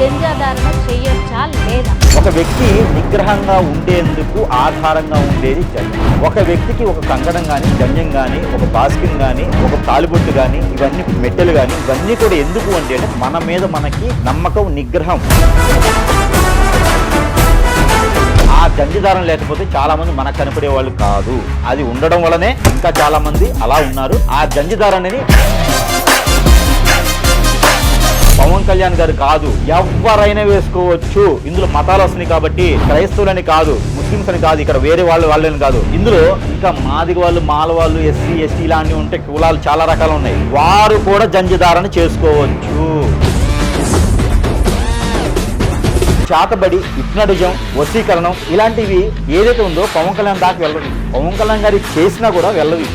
జంజాధారణ చేయొచ్చా లేదా? ఒక వ్యక్తి నిగ్రహంగా ఉండేందుకు ఆధారంగా ఉండేది జన్యం. ఒక వ్యక్తికి ఒక కంకణం కానీ జన్యం కానీ ఒక బాస్కిన్ కానీ ఒక తాలిబొట్టు కానీ ఇవన్నీ మెట్టెలు కానీ ఇవన్నీ కూడా ఎందుకు అంటే మన మీద మనకి నమ్మకం నిగ్రహం. ఆ జంజిదారం లేకపోతే చాలా మంది మనకు కనపడే వాళ్ళు కాదు. అది ఉండడం వలనే ఇంకా చాలా మంది అలా ఉన్నారు. ఆ జంజిదారాన్ని పవన్ కళ్యాణ్ గారు కాదు ఎవరైనా వేసుకోవచ్చు. ఇందులో మతాలు వస్తున్నాయి కాబట్టి క్రైస్తవులని కాదు ముస్లిమ్స్ అని కాదు ఇక్కడ వేరే వాళ్ళు వాళ్ళని కాదు. ఇందులో ఇంకా మాదిగ వాళ్ళు మాల వాళ్ళు ఎస్సీ ఎస్టీ ఇలాంటివి ఉంటే కులాలు చాలా రకాలు ఉన్నాయి. వారు కూడా జంజిదారణ చేసుకోవచ్చు. చాతబడి హిప్నటిజం వశీకరణం ఇలాంటివి ఏదైతే ఉందో పవన్ కళ్యాణ్ దాకా వెళ్ళదు. పవన్ కళ్యాణ్ గారికి చేసినా కూడా వెళ్ళదు.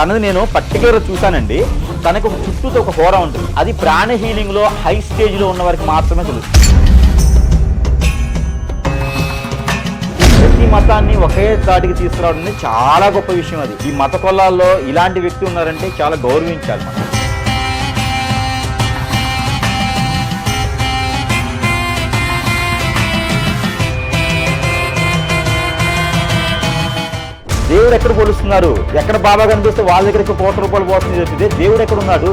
తనది నేను పర్టికులర్ చూశానండి. తనకు ఒక చుట్టూతో ఒక హోరా ఉంటుంది. అది ప్రాణ హీలింగ్లో హై స్టేజ్లో ఉన్న వారికి మాత్రమే తెలుసు ప్రతి మతాన్ని ఒకే తాటికి తీసుకురావడం అనేది చాలా గొప్ప విషయం అది. ఈ మత కొలాల్లో ఇలాంటి వ్యక్తి ఉన్నారంటే చాలా గౌరవించాలి మనం. దేవుడు ఎక్కడ పోలుస్తున్నారు? ఎక్కడ బాబా కనిపిస్తే వాళ్ళ దగ్గరికి కోట్ల రూపాయలు పోతుంది చెప్తే దేవుడు ఎక్కడ ఉన్నాడు?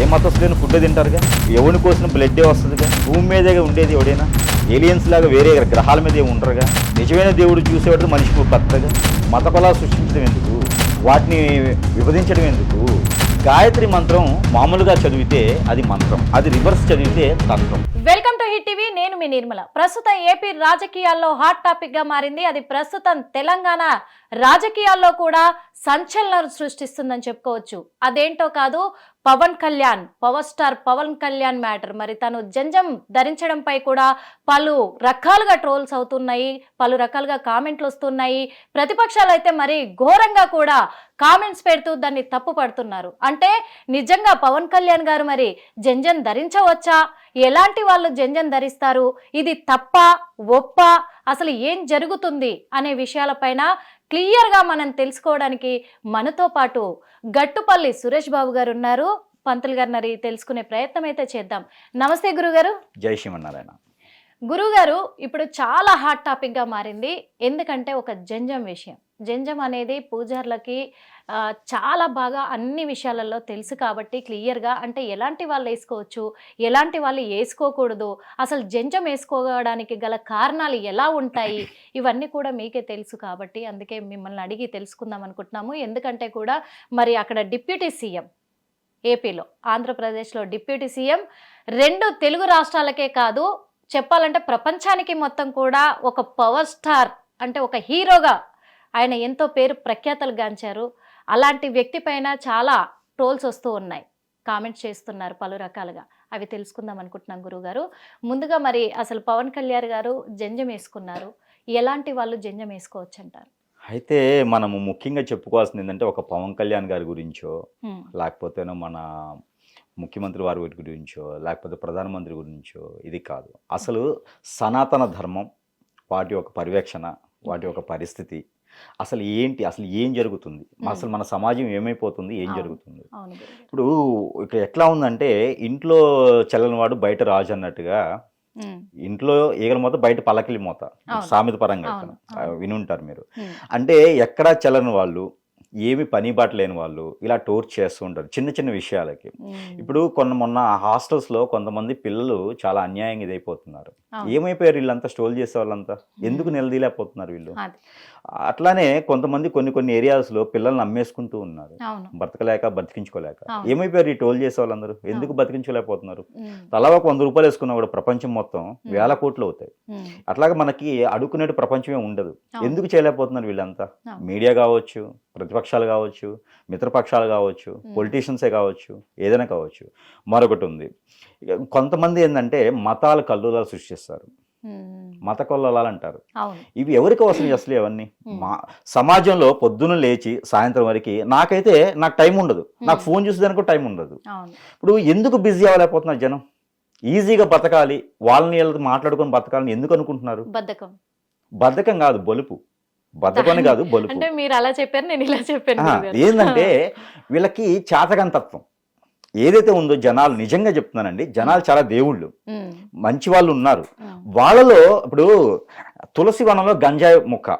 ఏ మతస్థులైన ఫుడ్ తింటారుగా? ఎవరిని కోసిన బ్లడ్డే వస్తుందిగా? భూమి మీదే ఉండేది ఎవడైనా? ఏలియన్స్ లాగా వేరే గ్రహాల మీద ఏమి ఉండరుగా? నిజమైన దేవుడు చూసేవాడు మనిషికి కొత్తగా మత కులాలు సృష్టించడం ఎందుకు? వాటిని విభజించడం ఎందుకు? గాయత్రి మంత్రం మామూలుగా చదివితే అది మంత్రం. అది రివర్స్ చదివితే తంత్రం వెల్కమ్ హిట్ టీవీ నేను మీ నిర్మల. ప్రస్తుతం ఏపీ రాజకీయాల్లో హాట్ టాపిక్గా మారింది. అది ప్రస్తుతం తెలంగాణ రాజకీయాల్లో కూడా సంచలనం సృష్టిస్తుందని చెప్పుకోవచ్చు. అదేంటో కాదు Pawan Kalyan power star Pawan Kalyan matter. మరి తను జంజం ధరించడంపై కూడా పలు రకాలుగా ట్రోల్స్ అవుతున్నాయి పలు రకాలుగా కామెంట్లు వస్తున్నాయి. ప్రతిపక్షాలు అయితే మరి ఘోరంగా కూడా కామెంట్స్ పెడుతూ దాన్ని తప్పు పడుతున్నారు. అంటే నిజంగా పవన్ కళ్యాణ్ గారు మరి జంజం ధరించవచ్చా? ఎలాంటి వాళ్ళు జంజం ధరిస్తారు? ఇది తప్ప? ఒప్ప? అసలు ఏం జరుగుతుంది? అనే విషయాలపైన క్లియర్గా మనం తెలుసుకోవడానికి మనతో పాటు గట్టుపల్లి సురేష్ బాబు గారు ఉన్నారు. పంతులు గారు మరి తెలుసుకునే ప్రయత్నం అయితే చేద్దాం. నమస్తే గురుగారు. జై శ్రీమన్నారాయణ. గురుగారు ఇప్పుడు చాలా హాట్ టాపిక్గా మారింది. ఎందుకంటే ఒక జంజం విషయం. జంజం అనేది పూజార్లకి చాలా బాగా అన్ని విషయాలలో తెలుసు కాబట్టి క్లియర్గా అంటే ఎలాంటి వాళ్ళు వేసుకోవచ్చు ఎలాంటి వాళ్ళు వేసుకోకూడదు అసలు జంజం వేసుకోవడానికి గల కారణాలు ఎలా ఉంటాయి ఇవన్నీ కూడా మీకే తెలుసు కాబట్టి అందుకే మిమ్మల్ని అడిగి తెలుసుకుందాం అనుకుంటున్నాము. ఎందుకంటే కూడా మరి అక్కడ డిప్యూటీ సీఎం ఏపీలో ఆంధ్రప్రదేశ్లో డిప్యూటీ సీఎం రెండు తెలుగు రాష్ట్రాలకే కాదు చెప్పాలంటే ప్రపంచానికి మొత్తం కూడా ఒక పవర్ స్టార్ అంటే ఒక హీరోగా ఆయన ఎంతో పేరు ప్రఖ్యాతలు గాంచారు. అలాంటి వ్యక్తి పైన చాలా ట్రోల్స్ వస్తూ ఉన్నాయి. కామెంట్స్ చేస్తున్నారు పలు రకాలుగా. అవి తెలుసుకుందాం అనుకుంటున్నాం గురుగారు ముందుగా మరి అసలు పవన్ కళ్యాణ్ గారు జంజం వేసుకున్నారు. ఎలాంటి వాళ్ళు జంజం వేసుకోవచ్చు అంటారు అయితే మనము ముఖ్యంగా చెప్పుకోవాల్సింది ఏంటంటే ఒక పవన్ కళ్యాణ్ గారి గురించో లేకపోతేనో మన ముఖ్యమంత్రి వారి గురించో లేకపోతే ప్రధానమంత్రి గురించో ఇది కాదు అసలు సనాతన ధర్మం వాటి యొక్క పర్యవేక్షణ వాటి యొక్క పరిస్థితి అసలు ఏంటి అసలు ఏం జరుగుతుంది అసలు మన సమాజం ఏమైపోతుంది ఏం. జరుగుతుంది. ఇప్పుడు ఇక్కడ ఎట్లా ఉందంటే ఇంట్లో చెల్లని వాడు బయట రాజు అన్నట్టుగా ఇంట్లో ఈగల మూత బయట పల్లకిలి మూత. సామెత పరంగా. వినుంటారు మీరు అంటే ఎక్కడా చెల్లని వాళ్ళు ఏమి పని బాట లేని వాళ్ళు ఇలా టోర్ చేస్తూ ఉంటారు చిన్న చిన్న విషయాలకి. ఇప్పుడు కొన్న మొన్న హాస్టల్స్లో కొంతమంది పిల్లలు చాలా అన్యాయంగా ఇదైపోతున్నారు. ఏమైపోయారు వీళ్ళంతా? స్టోల్ చేసే వాళ్ళంతా ఎందుకు నిలదీలేకపోతున్నారు వీళ్ళు. అట్లానే కొంతమంది కొన్ని కొన్ని ఏరియాస్లో పిల్లల్ని అమ్మేసుకుంటూ ఉన్నారు. అవును. బతకలేక బతికించుకోలేక. ఏమైపోయారు ఈ టోల్ చేసే వాళ్ళందరూ ఎందుకు బతికించుకోలేకపోతున్నారు తలా ఒక వంద రూపాయలు వేసుకున్నా కూడా ప్రపంచం మొత్తం వేల కోట్లు అవుతాయి. అట్లాగే మనకి అడుక్కునేటు ప్రపంచమే ఉండదు. ఎందుకు చేయలేకపోతున్నారు వీళ్ళంతా. మీడియా కావచ్చు ప్రతిపక్షాలు కావచ్చు మిత్రపక్షాలు కావచ్చు పొలిటీషియన్సే కావచ్చు ఏదైనా కావచ్చు. మరొకటి ఉంది. కొంతమంది ఏంటంటే మతాల కల్లులాలు సృష్టిస్తారు. మత కొల్లలాలు అంటారు ఇవి ఎవరికి అవసరం అసలు Hmm. మా సమాజంలో పొద్దున లేచి సాయంత్రం వరకు నాకైతే నాకు టైం ఉండదు. నాకు ఫోన్ చూసేదానికి టైం ఉండదు. ఇప్పుడు ఎందుకు బిజీ అవ్వలేకపోతున్నారు జనం? ఈజీగా బతకాలి. వాళ్ళని వీళ్ళతో మాట్లాడుకొని బతకాలని ఎందుకు అనుకుంటున్నారు? బద్ధకం. బద్ధకం కాదు బలుపు. బద్ధకం కాదు బలుపు. అంటే మీరు అలా చెప్పారు నేను ఇలా చెప్పాను. ఏంటంటే వీళ్ళకి చాతకంతత్వం. ఏదైతే ఉందో జనాలు నిజంగా చెప్తున్నానండి జనాలు చాలా దేవుళ్ళు. మంచి వాళ్ళు ఉన్నారు. వాళ్ళలో ఇప్పుడు తులసి వనంలో గంజాయి మొక్క.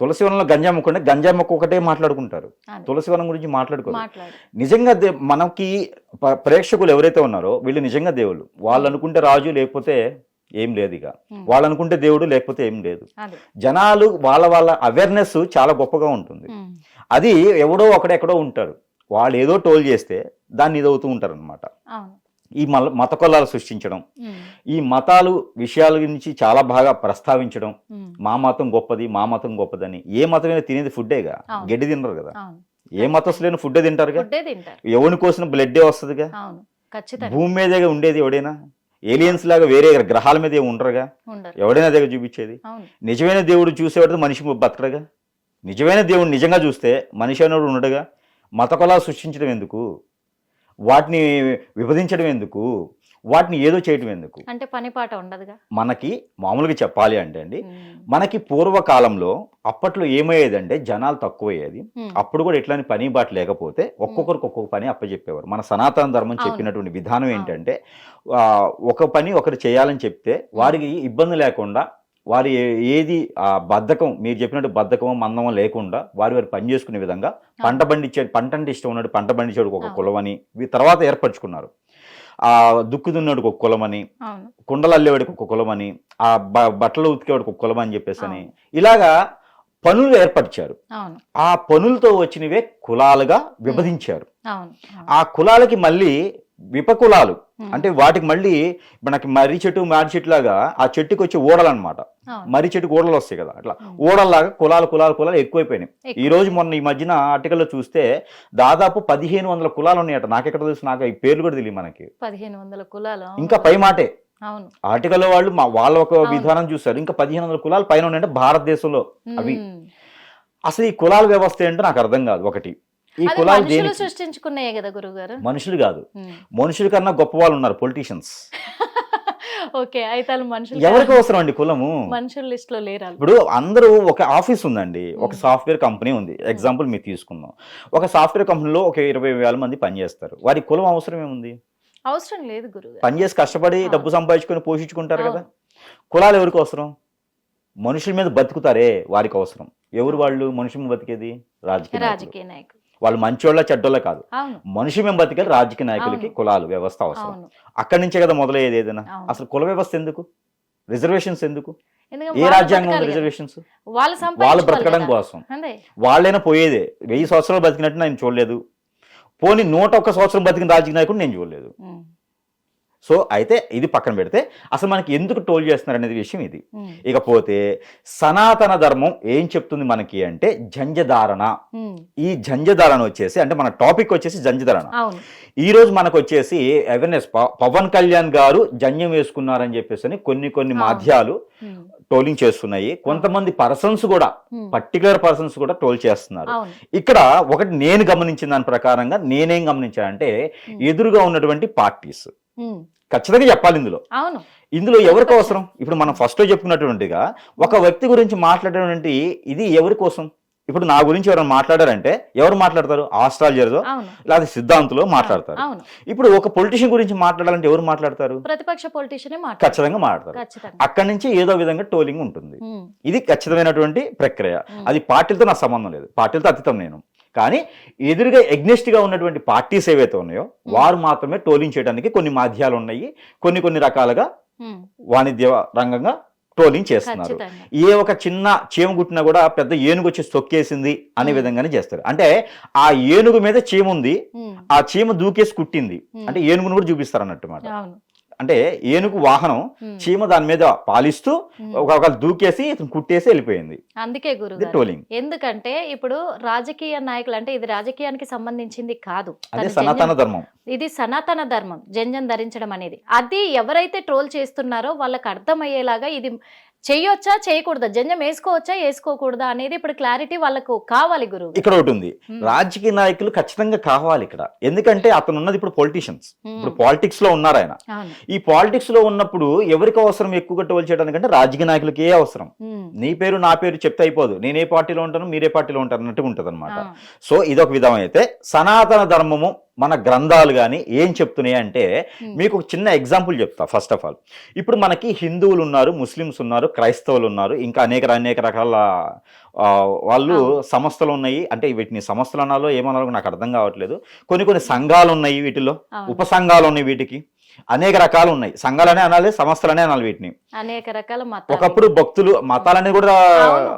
తులసి వనంలో గంజాయి మొక్క అంటే గంజాయి మొక్క ఒకటే మాట్లాడుకుంటారు. తులసి వనం గురించి మాట్లాడుకోరు. మాట్లాడు. నిజంగా మనకి ప్రేక్షకులు ఎవరైతే ఉన్నారో వీళ్ళు నిజంగా దేవుళ్ళు. వాళ్ళు అనుకుంటే రాజు లేకపోతే ఏం లేదు ఇక. వాళ్ళు అనుకుంటే దేవుడు లేకపోతే ఏం లేదు. జనాలు వాళ్ళ వాళ్ళ అవేర్నెస్ చాలా గొప్పగా ఉంటుంది. అది ఎవడో ఒకడెక్కడో ఉంటారు. వాళ్ళు ఏదో టోల్ చేస్తే దాన్ని ఇదవుతూ ఉంటారు అనమాట ఈ మల మత సృష్టించడం ఈ మతాలు విషయాల గురించి చాలా బాగా ప్రస్తావించడం మా మతం గొప్పది మా మతం గొప్పదని ఏ మతమైనా తినేది ఫుడ్డేగా. గడ్డి తినరు కదా. ఏ మతస్థులైన ఫుడ్డే తింటారుగా? ఎవరిని కోసిన బ్లడ్డే వస్తుందిగా? భూమి మీదే ఉండేది ఎవడైనా? ఏలియన్స్ లాగా వేరే గ్రహాల మీద ఏమి ఉండరుగా? ఉండరు. ఎవడైనా దగ్గర చూపించేది? నిజమైన దేవుడు చూసేవాడు మనిషి బతకడగా? నిజమైన దేవుడు నిజంగా చూస్తే మనిషి అనేవాడు ఉండడుగా? మత కులాలు సృష్టించడం ఎందుకు? వాటిని విభజించడం ఎందుకు? వాటిని ఏదో చేయడం ఎందుకు? అంటే పని పాట ఉండదుగా? మనకి మామూలుగా చెప్పాలి అంటే అండి మనకి పూర్వకాలంలో అప్పట్లో ఏమయ్యేదంటే జనాలు తక్కువయ్యేది. అప్పుడు కూడా ఇట్లాంటి పని బాట లేకపోతే ఒక్కొక్కరికి ఒక్కొక్క పని అప్పచెప్పేవారు మన సనాతన ధర్మం. చెప్పినటువంటి విధానం ఏంటంటే ఒక పని ఒకరు చేయాలని చెప్తే వారికి ఇబ్బంది లేకుండా వారి ఏది ఆ బద్ధకం మీరు చెప్పినట్టు బద్ధకం మందమో లేకుండా వారి వారి పని చేసుకునే విధంగా పంట పండించే పంట అంటే ఇష్టం ఉన్నట్టు పంట పండించేవాడికి ఒక ఇవి తర్వాత ఏర్పరచుకున్నారు. ఆ దుక్కు దున్నోడికి ఒక కులమని కుండలు అల్లేవాడికి ఒక కులమని ఆ బట్టలు ఉతికేవాడికి ఒక కులం అని చెప్పేసి అని ఇలాగా పనులు ఏర్పరిచారు. ఆ పనులతో వచ్చినవే కులాలుగా విభజించారు. ఆ కులాలకి మళ్ళీ విపకులాలు అంటే వాటికి మళ్ళీ మనకి మర్రి చెట్టు మారి చెట్టు లాగా ఆ చెట్టుకి వచ్చే అవును. మర్రి చెట్టుకి ఊడలు వస్తాయి కదా అట్లా ఉమ్. ఊడల్లాగా కులాలు కులాలు కులాలు ఎక్కువైపోయినాయి ఎక్కువ. ఈ రోజు మొన్న ఈ మధ్యన ఆర్టికల్లో చూస్తే దాదాపు పదిహేను వందల కులాలు ఉన్నాయట నాకెక్కడ తెలుసు నాకు ఈ పేర్లు కూడా తెలియదు మనకి పదిహేను వందల కులాలు. ఇంకా పై మాటే అవును ఆర్టికల్లో వాళ్ళు మా వాళ్ళ ఒక. విధానం చూస్తారు ఇంకా పదిహేను వందల కులాలు పైన ఉన్నాయంటే భారతదేశంలో అవి. అసలు ఈ కులాల వ్యవస్థ ఏంటో నాకు అర్థం కాదు ఒకటి ఈ కులాలు దేనికి? సృష్టించుకున్నాయే కదా గురువు గారు మనుషులు కాదు. మనుషుల కన్నా గొప్ప వాళ్ళు ఉన్నారు పొలిటీషియన్స్ ఓకే అయితే మనుషులు ఎవరికి అవసరం అండి కులము? మనుషుల లిస్ట్లో లేరు. ఇప్పుడు అందరూ ఒక ఆఫీస్ ఉందండి. ఒక సాఫ్ట్వేర్ కంపెనీ ఉంది. ఎగ్జాంపుల్ మీరు తీసుకుందాం. ఒక సాఫ్ట్వేర్ కంపెనీలో ఒక ఇరవై వేల మంది పనిచేస్తారు. వారి కులం అవసరం ఏముంది? అవసరం లేదు గురువు గారు పని చేసి కష్టపడి. డబ్బు సంపాదించుకొని పోషించుకుంటారు కదా. కులాలు ఎవరికి అవసరం? మనుషుల మీద బతుకుతారే వారికి అవసరం. ఎవరు వాళ్ళు? మనుషుల మీద బతికేది? రాజకీయ. రాజకీయ నాయకులు. వాళ్ళు మంచోళ్ళ చెడ్డోళ్ళ కాదు. మనిషి మేము బతికేది రాజకీయ నాయకులకి. కులాలు వ్యవస్థ అవసరం. అక్కడి నుంచే కదా మొదలయ్యేది ఏదైనా. అసలు కుల వ్యవస్థ ఎందుకు? రిజర్వేషన్స్ ఎందుకు? ఏ రాజ్యాంగం బతకాలి. రిజర్వేషన్స్? వాళ్ళు బ్రతకడం. కోసం. వాళ్ళైనా పోయేదే. వెయ్యి సంవత్సరాలు బతికినట్టు నేను చూడలేదు. పోనీ నూట ఒక్క సంవత్సరం బతికిన రాజకీయ నాయకుడు నేను చూడలేదు. సో అయితే ఇది పక్కన పెడితే అసలు మనకి ఎందుకు టోల్ చేస్తున్నారు అనేది విషయం ఇది. ఇకపోతే సనాతన ధర్మం ఏం చెప్తుంది మనకి అంటే జంజధారణ. ఈ జంజధారణ వచ్చేసి అంటే మన టాపిక్ వచ్చేసి జంజధారణ. ఈ రోజు మనకు వచ్చేసి అవేర్నెస్ పవన్ కళ్యాణ్ గారు జంజం వేసుకున్నారని చెప్పేసి అని కొన్ని కొన్ని. మాధ్యాలు ఉమ్, ట్రోలింగ్ చేస్తున్నాయి. కొంతమంది పర్సన్స్ కూడా పర్టికులర్ పర్సన్స్ కూడా ట్రోల్ చేస్తున్నారు. ఇక్కడ ఒకటి నేను గమనించిన దాని ప్రకారంగా నేనేం గమనించానంటే. ఎదురుగా ఉన్నటువంటి పార్టీస్ ఖచ్చితంగా చెప్పాలి ఇందులో. అవును. ఇందులో ఎవరికి అవసరం? ఇప్పుడు మనం ఫస్ట్ చెప్పుకున్నటువంటిగా ఒక వ్యక్తి గురించి మాట్లాడేటువంటి ఇది ఎవరి కోసం? ఇప్పుడు నా గురించి ఎవరైనా మాట్లాడారంటే ఎవరు మాట్లాడతారు? ఆస్ట్రాలజర్లో అవును. లేదా సిద్ధాంతులో మాట్లాడతారు. ఇప్పుడు ఒక పొలిటీషియన్ గురించి మాట్లాడాలంటే ఎవరు మాట్లాడతారు? ప్రతిపక్ష పొలిటీషియన్ ఖచ్చితంగా మాట్లాడతారు. అక్కడి నుంచి ఏదో విధంగా టోలింగ్ ఉంటుంది. ఇది ఖచ్చితమైనటువంటి ప్రక్రియ. అది పార్టీలతో నాకు సంబంధం లేదు. పార్టీలతో అతీతం నేను. కానీ ఎదురుగా ఎగ్నెస్ట్గా ఉన్నటువంటి పార్టీస్ ఏవైతే ఉన్నాయో వారు మాత్రమే ట్రోలింగ్ చేయడానికి కొన్ని మాధ్యాలు ఉన్నాయి. కొన్ని కొన్ని రకాలుగా వాణిజ్య రంగంగా ట్రోలింగ్ చేస్తున్నారు. ఏ ఒక చిన్న చీమ కుట్టినా కూడా పెద్ద ఏనుగు వచ్చి తొక్కేసింది అనే. విధంగానే చేస్తారు. అంటే ఆ ఏనుగు మీద చీమ ఉంది ఆ చీమ దూకేసి కుట్టింది. అంటే ఏనుగును కూడా చూపిస్తారు అన్నట్టు మాట. అంటే ఏనుగు వాహనం చీమ దాని మీద పాలిస్తూ ఉమ్. ఒక ఒక దూకేసి ఇతను కుట్టేసి వెళ్ళిపోయింది. అందుకే ఇది గురుగారు ట్రోలింగ్ ఎందుకంటే ఇప్పుడు రాజకీయ నాయకులు అంటే ఇది రాజకీయానికి సంబంధించింది కాదు. అదే తను సనాతన ధర్మం. ఇది సనాతన ధర్మం జంజం ధరించడం అనేది. అది ఎవరైతే ట్రోల్ చేస్తున్నారో వాళ్ళకి అర్థమయ్యేలాగా ఇది చెయ్యొచ్చా? చేయకూడదా జంజం వేసుకోవచ్చా? వేసుకోకూడదా? అనేది ఇప్పుడు క్లారిటీ వాళ్ళకు కావాలి గురువు ఇక్కడ ఒకటి ఉంది. రాజకీయ నాయకులు ఖచ్చితంగా కావాలి ఇక్కడ. ఎందుకంటే అతను ఉన్నది ఇప్పుడు పొలిటీషియన్స్. ఇప్పుడు పాలిటిక్స్లో ఉన్నారు ఆయన. ఈ పాలిటిక్స్లో ఉన్నప్పుడు ఎవరికి అవసరం ఎక్కువగా టోల్ చేయడానికంటే రాజకీయ నాయకులకి ఏ అవసరం. నీ పేరు నా పేరు చెప్తే అయిపోదు. నేను ఏ పార్టీలో ఉంటాను మీరే పార్టీలో ఉంటారు అన్నట్టు ఉంటుంది అనమాట. సో ఇదొక విధం అయితే సనాతన ధర్మము మన గ్రంథాలు కానీ ఏం చెప్తున్నాయి అంటే. మీకు ఒక చిన్న ఎగ్జాంపుల్ చెప్తా ఫస్ట్ ఆఫ్ ఆల్ ఇప్పుడు మనకి హిందువులు ఉన్నారు ముస్లిమ్స్ ఉన్నారు క్రైస్తవులు ఉన్నారు ఇంకా అనేక అనేక రకాల వాళ్ళు సంస్థలు ఉన్నాయి. అంటే వీటిని సంస్థలు అనాలో ఏమనాలో నాకు అర్థం కావట్లేదు. కొన్ని కొన్ని సంఘాలు ఉన్నాయి వీటిలో అవును. ఉప సంఘాలు ఉన్నాయి వీటికి. అనేక రకాలు ఉన్నాయి. సంఘాలనే అనాలి సంస్థలనే అనాలి వీటిని. అనేక రకాల మతాలు. ఒకప్పుడు భక్తులు మతాలనే కూడా.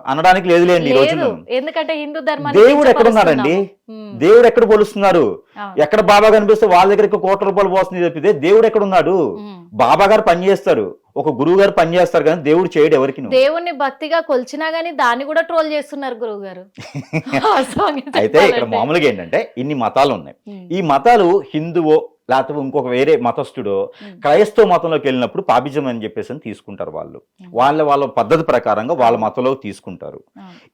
అనడానికి లేదు లేండి ఈ రోజుల్లో ఎందుకంటే హిందూ ధర్మాన్ని దేవుడు కించపరుస్తున్నాము. ఉమ్. దేవుడు ఎక్కడ పోలుస్తున్నారు. ఎక్కడ బాబా కనిపిస్తే వాళ్ళ దగ్గరికి కోట్ల రూపాయలు పోస్తుంది తప్పితే దేవుడు ఎక్కడ ఉన్నాడు. బాబా గారు పని చేస్తారు. ఒక గురువు గారు పని చేస్తారు కానీ దేవుడు చేయడు ఎవరికి దేవుణ్ణి భక్తిగా కొలిచినా గానీ దాన్ని కూడా ట్రోల్ చేస్తున్నారు గురువు గారు. అయితే ఇక్కడ మామూలుగా ఏంటంటే ఇన్ని మతాలు ఉన్నాయి. ఈ మతాలు హిందువో లేకపోతే ఇంకొక వేరే మతస్థుడో క్రైస్తవ మతంలోకి వెళ్ళినప్పుడు పాపిజం అని చెప్పేసి అని తీసుకుంటారు వాళ్ళు. వాళ్ళ వాళ్ళ పద్ధతి ప్రకారంగా వాళ్ళ మతంలో తీసుకుంటారు.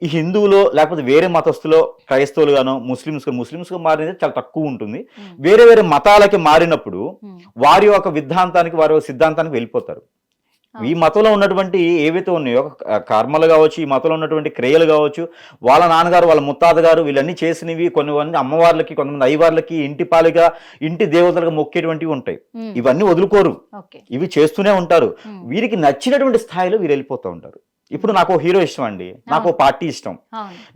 ఈ హిందువులో లేకపోతే వేరే మతస్థులో క్రైస్తవులు గాను ముస్లిమ్స్ ముస్లిమ్స్గా మారినది చాలా తక్కువ ఉంటుంది. వేరే వేరే మతాలకి మారినప్పుడు వారి యొక్క విద్ధాంతానికి వారి యొక్క సిద్ధాంతానికి వెళ్ళిపోతారు. ఈ మతంలో ఉన్నటువంటి ఏవైతే ఉన్నాయో కర్మలు కావచ్చు ఈ మతంలో ఉన్నటువంటి క్రియలు కావచ్చు వాళ్ళ నాన్నగారు వాళ్ళ ముత్తాత గారు వీళ్ళన్నీ చేసినవి కొన్ని అమ్మవార్లకి కొంతమంది అయ్యవార్లకి ఇంటి పాలుగా ఇంటి దేవతలుగా మొక్కేటువంటివి ఉంటాయి. ఇవన్నీ వదులుకోరు. ఇవి చేస్తూనే ఉంటారు. వీరికి నచ్చినటువంటి స్థాయిలో వీరు వెళ్ళిపోతూ ఉంటారు. ఇప్పుడు నాకు హీరో ఇష్టం అండి. నాకు పార్టీ ఇష్టం.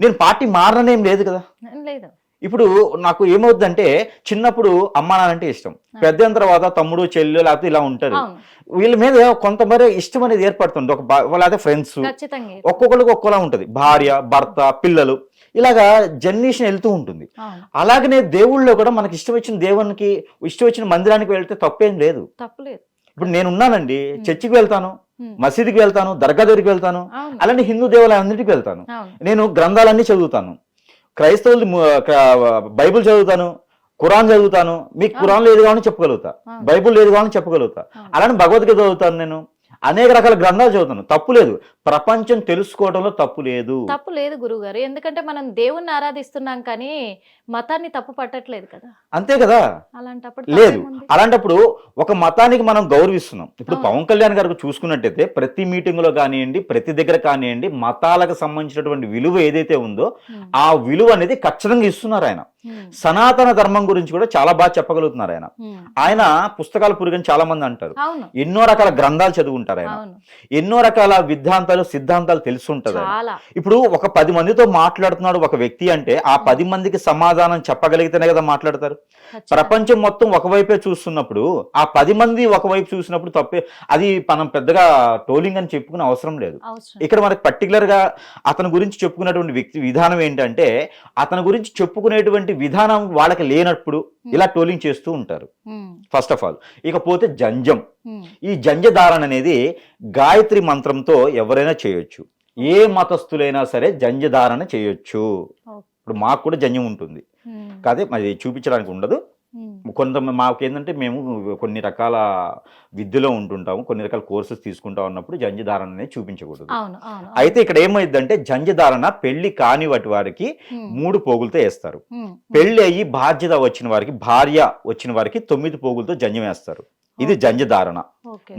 నేను పార్టీ మారనేం లేదు కదా. లేదు. ఇప్పుడు నాకు ఏమవుతుందంటే చిన్నప్పుడు అమ్మ నాన్నంటే ఇష్టం. పెద్ద తర్వాత తమ్ముడు చెల్లి లేకపోతే ఇలా ఉంటారు. వీళ్ళ మీద కొంతమేర ఇష్టం అనేది ఏర్పడుతుంది. ఒక లేకపోతే ఫ్రెండ్స్ ఒక్కొక్కరికి ఒక్కోలా ఉంటది. భార్య భర్త పిల్లలు. ఇలాగా జనరేషన్ వెళ్తూ ఉంటుంది. అలాగనే దేవుళ్ళలో కూడా మనకి ఇష్టం వచ్చిన దేవునికి ఇష్టం వచ్చిన మందిరానికి వెళ్తే తప్పేం లేదు. తప్పులేదు. ఇప్పుడు నేను ఉన్నానండి. చర్చికి వెళ్తాను. మసీదుకి వెళ్తాను. దర్గా దగ్గరికి వెళ్తాను. అలానే హిందూ దేవాలయాలన్నిటికీ వెళ్తాను. నేను గ్రంథాలన్నీ చదువుతాను. క్రైస్తవులు బైబిల్ చదువుతాను ఖురాన్ చదువుతాను మీకు ఖురాన్ లేదు కావాలని చెప్పగలుగుతా. బైబిల్ లేదు కావాలని చెప్పగలుగుతా. అలానే భగవద్గీత చదువుతాను నేను అనేక రకాల గ్రంథాలు చదువుతాను తప్పు లేదు. ప్రపంచం తెలుసుకోవడంలో తప్పు లేదు. తప్పు లేదు గురువు గారు ఎందుకంటే మనం దేవుణ్ణి ఆరాధిస్తున్నాం కానీ మతాన్ని తప్పు పట్టట్లేదు కదా. అంతే కదా? అలాంటప్పుడు లేదు? అలాంటప్పుడు ఒక మతానికి మనం గౌరవిస్తున్నాం. ఇప్పుడు. పవన్ కళ్యాణ్ గారికి చూసుకున్నట్టయితే ప్రతి మీటింగ్లో కానివ్వండి ప్రతి దగ్గర కానివ్వండి మతాలకు సంబంధించినటువంటి విలువ ఏదైతే ఉందో ఆ విలువ అనేది ఖచ్చితంగా ఇస్తున్నారు ఆయన. సనాతన ధర్మం గురించి కూడా చాలా బాగా చెప్పగలుగుతున్నారు ఆయన. ఆయన పుస్తకాలు పురుగని చాలా మంది అంటారు ఎన్నో రకాల గ్రంథాలు చదువుకుంటారు ఆయన అవును. ఎన్నో రకాల విద్యాంతాలు సిద్ధాంతాలు తెలుసుంటది ఆయన. ఇప్పుడు ఒక పది మందితో మాట్లాడుతున్నాడు ఒక వ్యక్తి అంటే ఆ పది మందికి సమాధానం చెప్పగలిగితేనే కదా మాట్లాడతారు. ప్రపంచం మొత్తం ఒకవైపే చూస్తున్నప్పుడు ఆ పది మంది ఒకవైపు చూసినప్పుడు తప్పే అది మనం పెద్దగా టోలింగ్ అని చెప్పుకునే అవసరం లేదు. ఇక్కడ మనకి పర్టికులర్గా అతని గురించి చెప్పుకున్నటువంటి వ్యక్తి విధానం ఏంటంటే అతని గురించి చెప్పుకునేటువంటి విధానం వాళ్ళకి లేనప్పుడు ఇలా టోలింగ్ చేస్తూ ఉంటారు. First of all. ఇకపోతే జంజం. ఈ జంజధారణ అనేది గాయత్రి మంత్రంతో ఎవరైనా చేయొచ్చు. ఏ మతస్థులైనా సరే జంజధారణ చేయొచ్చు. ఇప్పుడు మాకు కూడా జంజం ఉంటుంది. కాదే మరి చూపించడానికి ఉండదు. కొంత మాకేంటంటే మేము కొన్ని రకాల విద్యలో ఉంటుంటాము. కొన్ని రకాల కోర్సెస్ తీసుకుంటా ఉన్నప్పుడు జంజధారణ అనేది చూపించకూడదు అయితే ఇక్కడ ఏమైందంటే జంజధారణ పెళ్ళి కాని వాటి వారికి మూడు పోగులతో వేస్తారు. పెళ్ళి అయ్యి బాధ్యత వచ్చిన వారికి భార్య వచ్చిన వారికి తొమ్మిది పోగులతో జంజం వేస్తారు. ఇది జంజధారణ.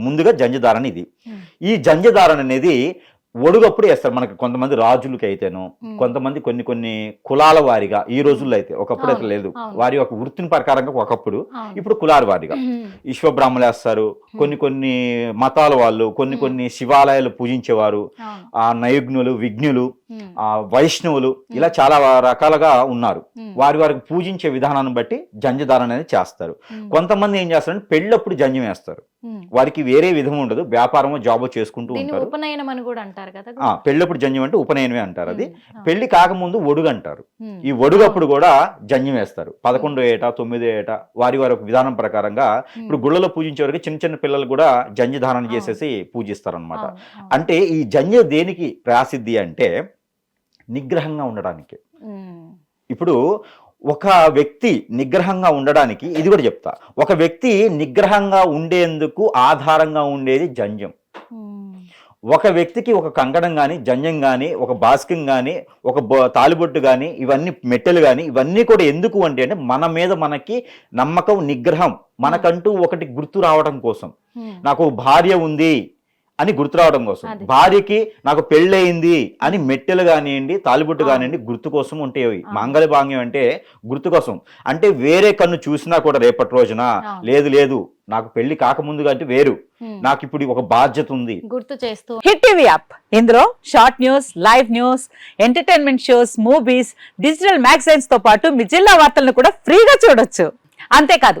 ముందుగా జంజధారణ ఇది. ఈ జంజధారణ అనేది ఒడుగప్పుడు వేస్తారు. మనకి కొంతమంది రాజులకి అయితేను. కొంతమంది కొన్ని కొన్ని కులాల వారిగా ఈ రోజుల్లో అయితే ఒకప్పుడు అయితే లేదు. వారి యొక్క వృత్తిని ప్రకారంగా ఒకప్పుడు. ఇప్పుడు కులాల వారిగా. ఉమ్, విశ్వబ్రాహ్మణులు వేస్తారు. కొన్ని కొన్ని మతాల వాళ్ళు కొన్ని కొన్ని శివాలయాలు పూజించేవారు. ఆ నయుగ్నులు విఘ్నులు ఆ వైష్ణవులు ఇలా చాలా రకాలుగా ఉన్నారు. వారి వారికి పూజించే విధానాన్ని బట్టి జంజధారణ అనేది చేస్తారు. కొంతమంది ఏం చేస్తారంటే పెళ్ళప్పుడు జంజం వేస్తారు. వారికి వేరే విధం ఉండదు. వ్యాపారమో జాబో చేసుకుంటూ ఉంటారు. ఉపనయనం అని కూడా అంటారు కదా పెళ్ళప్పుడు జంజం అంటే ఉపనయనమే అంటారు అది. పెళ్ళి కాకముందు ఒడుగు అంటారు ఈ ఒడుగప్పుడు కూడా జంజం వేస్తారు. పదకొండో ఏట తొమ్మిదో ఏట వారి వారి విధానం ప్రకారంగా ఇప్పుడు గుళ్ళలో పూజించే వరకు చిన్న చిన్న పిల్లలు కూడా జంజి ధారణ చేసేసి పూజిస్తారు అనమాట అవును, అవును. అంటే ఈ జంజ దేనికి ప్రాసిద్ధి అంటే నిగ్రహంగా ఉండడానికి. ఇప్పుడు ఒక వ్యక్తి నిగ్రహంగా ఉండడానికి ఇది కూడా చెప్తా. ఒక వ్యక్తి నిగ్రహంగా ఉండేందుకు ఆధారంగా ఉండేది జంజం. ఉమ్, ఒక వ్యక్తికి ఒక కంకణం కానీ జంజం కానీ ఒక బాస్కం కానీ ఒక తాలిబొట్టు కానీ ఇవన్నీ మెట్టెలు కానీ ఇవన్నీ కూడా ఎందుకు అంటే అంటే మన మీద మనకి నమ్మకం నిగ్రహం మనకంటూ ఒకటి గుర్తు రావడం కోసం. హ్మ్. నాకు భార్య ఉంది అని గుర్తు రావడం కోసం. భార్యకి నాకు పెళ్ళయింది అని మెట్టెలు కానివ్వండి తాలిబొట్టు. కానివ్వండి గుర్తు కోసం ఉంటాయి. మంగళ భాగ్యం అంటే గుర్తు కోసం అంటే వేరే కన్ను చూసినా కూడా రేపటి రోజున. లేదు లేదు నాకు పెళ్ళి కాకముందుగా అంటే వేరు. నాకు ఇప్పుడు ఒక బాధ్యత ఉంది గుర్తు చేస్తూ హిట్ టీవీ యాప్ ఇందులో short news live news entertainment shows movies digital మ్యాగజైన్స్తో పాటు మీ జిల్లా వార్తలను కూడా ఫ్రీగా చూడొచ్చు అంతేకాదు